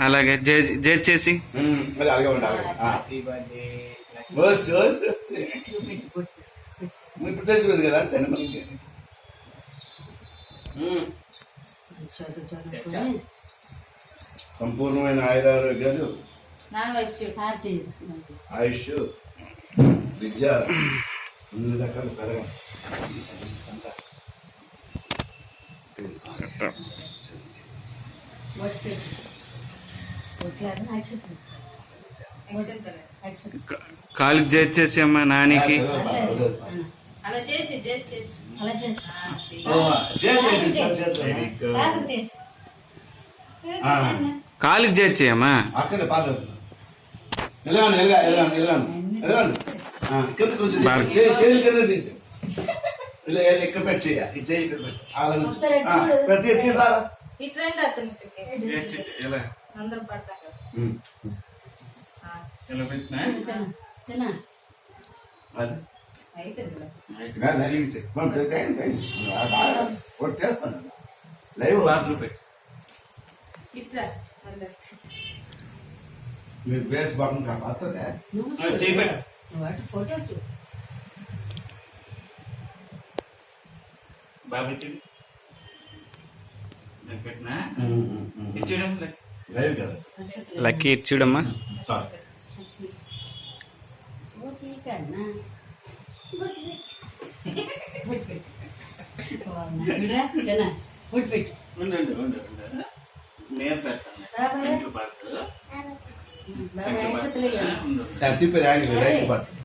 అలాగే జే జే చేసి. ఇప్పుడు తెలిసిపోయింది కదా సంపూర్ణమైన ఆయురారోగ్యాలు. ఆయుష్. విద్య అన్ని రకాలు పెరగాలి కాలుకి జే చేసి అమ్మా నానికి. అలా చేసి అలా కాలుకి చేయమ్మా. ఎలాను ఎలాను ఎలాను ఎలాను ఎలాను కింద కొంచెం. చేయి చేయి కింద దించు. ఇక్కడ పెట్టి చెయ్య ఈ చేయి ఇక్కడ పెట్టు. అలా. పెడితే అందరం కొట్టేస్తాను. లైవ్ పెట్టి. మీరు బేస్ భాగం కాపాడుతుందే? ఫోటో చూడు బాబు ఇచ్చుడు నేను పెట్టినా కదా లక్కీ బొట్టు పెట్టు ఉండండి ఉండు ఉండు నేను పెడతాను పడుతుంది